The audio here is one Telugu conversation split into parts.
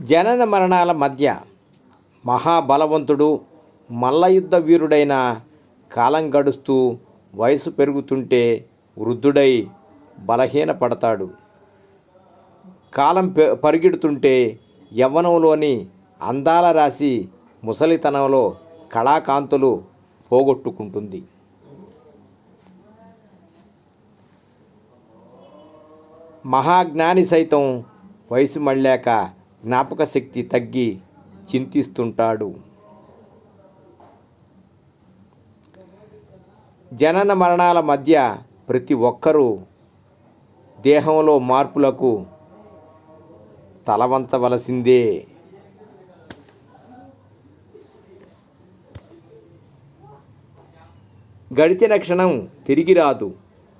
జనన మరణాల మధ్య మహాబలవంతుడు మల్లయుద్ధ వీరుడైన కాలం గడుస్తూ వయసు పెరుగుతుంటే వృద్ధుడై బలహీనపడతాడు. కాలం పె- పరిగెడుతుంటే యవ్వనంలోని అందాల రాశి ముసలితనంలో కళాకాంతులు పోగొట్టుకుంటుంది. మహాజ్ఞాని సైతం వయసు మళ్ళాక జ్ఞాపక శక్తి తగ్గి చింతిస్తుంటాడు. జనన మరణాల మధ్య ప్రతి ఒక్కరూ దేహంలో మార్పులకు తలవంచవలసిందే. గడిచిన క్షణం తిరిగి రాదు.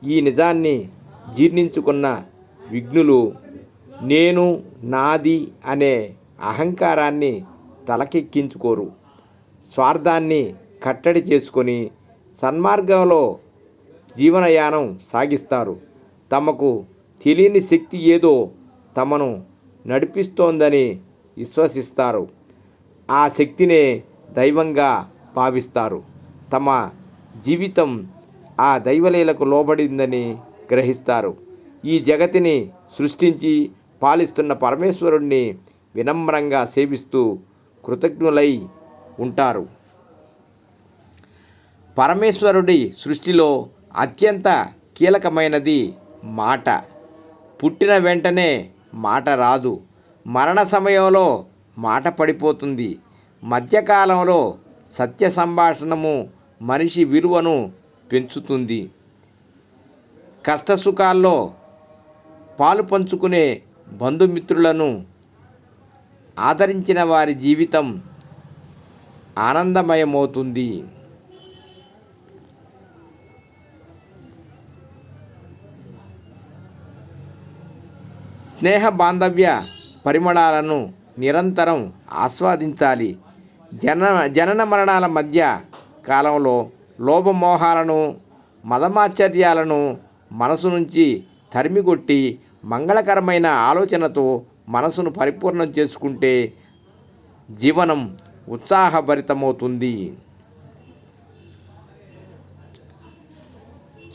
ఈ నిజాన్ని జీర్ణించుకున్న విఘ్నులు నేను నాది అనే అహంకారాన్ని తలకెక్కించుకోరు. స్వార్థాన్ని కట్టడి చేసుకొని సన్మార్గంలో జీవనయానం సాగిస్తారు. తమకు తెలియని శక్తి ఏదో తమను నడిపిస్తోందని విశ్వసిస్తారు. ఆ శక్తినే దైవంగా భావిస్తారు. తమ జీవితం ఆ దైవలీలకు లోబడిందని గ్రహిస్తారు. ఈ జగతిని సృష్టించి పాలిస్తున్న పరమేశ్వరుణ్ణి వినమ్రంగా సేవిస్తూ కృతజ్ఞులై ఉంటారు. పరమేశ్వరుడి సృష్టిలో అత్యంత కీలకమైనది మాట. పుట్టిన వెంటనే మాట రాదు. మరణ సమయంలో మాట పడిపోతుంది. మధ్యకాలంలో సత్య సంభాషణము మనిషి విలువను పెంచుతుంది. కష్టసుఖాల్లో పాలు పంచుకునే బంధుమిత్రులను ఆదరించిన వారి జీవితం ఆనందమయమవుతుంది. స్నేహ బాంధవ్య పరిమళాలను నిరంతరం ఆస్వాదించాలి. జన జనన మరణాల మధ్య కాలంలో లోభమోహాలను మదమాశ్చర్యాలను మనసు నుంచి తరిమికొట్టి మంగళకరమైన ఆలోచనతో మనసును పరిపూర్ణం చేసుకుంటే జీవనం ఉత్సాహభరితమవుతుంది.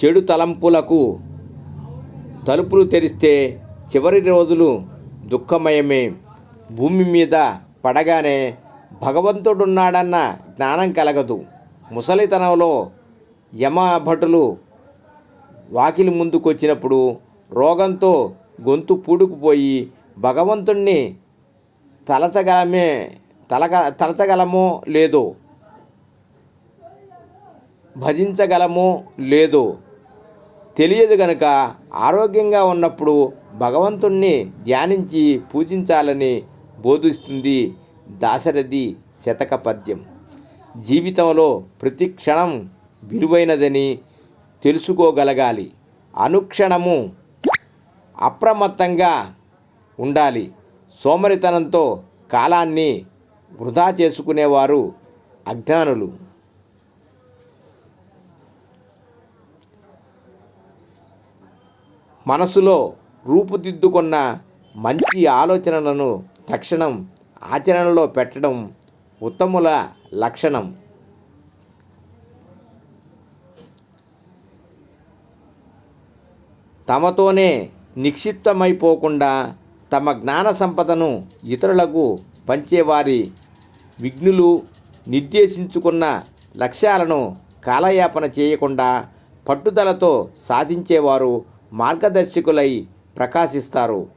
చెడు తలంపులకు తలుపులు తెరిస్తే చివరి రోజులు దుఃఖమయమే. భూమి మీద పడగానే భగవంతుడున్నాడన్న జ్ఞానం కలగదు. ముసలితనంలో యమభటులు వాకిలి ముందుకొచ్చినప్పుడు రోగంతో గొంతు పూడుకుపోయి భగవంతుణ్ణి తలచగలమే తలగ తలచగలమో లేదో భజించగలమో లేదో తెలియదు గనుక ఆరోగ్యంగా ఉన్నప్పుడు భగవంతుణ్ణి ధ్యానించి పూజించాలని బోధిస్తుంది దాశరథి శతక పద్యం. జీవితంలో ప్రతి క్షణం విలువైనదని తెలుసుకోగలగాలి. అనుక్షణము అప్రమత్తంగా ఉండాలి. సోమరితనంతో కాలాన్ని వృధా చేసుకునేవారు అజ్ఞానులు. మనసులో రూపుదిద్దుకున్న మంచి ఆలోచనలను తక్షణం ఆచరణలో పెట్టడం ఉత్తముల లక్షణం. తమతోనే నిక్షిప్తమైపోకుండా తమ జ్ఞాన సంపదను ఇతరులకు పంచేవారి విఘ్నులు నిర్దేశించుకున్న లక్ష్యాలను కాలయాపన చేయకుండా పట్టుదలతో సాధించేవారు మార్గదర్శకులై ప్రకాశిస్తారు.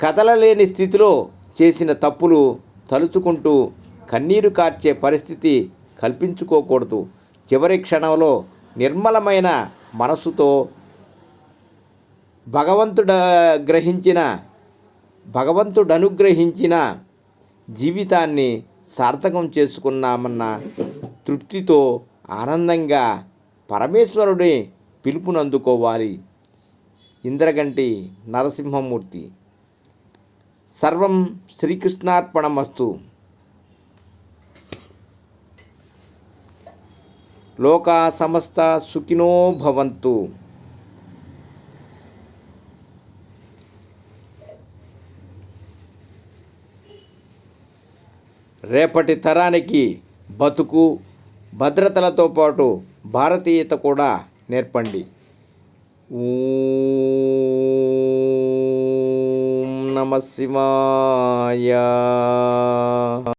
కదలలేని స్థితిలో చేసిన తప్పులు తలుచుకుంటూ కన్నీరు కార్చే పరిస్థితి కల్పించుకోకూడదు. చివరి క్షణంలో నిర్మలమైన మనసుతో భగవంతుడ గ్రహించిన భగవంతుడు అనుగ్రహించిన జీవితాన్ని సార్థకం చేసుకున్నామన్న తృప్తితో ఆనందంగా పరమేశ్వరుడి పిలుపునందుకోవాలి. ఇంద్రగంటి నరసింహమూర్తి. సర్వం శ్రీకృష్ణార్పణమస్తు. లోకా సమస్త సుఖినో భవంతు. రేపటి తరానికి బతుకు భద్రతలతో పాటు భారతీయత కూడా నేర్పండి. ఓం నమ శివాయ.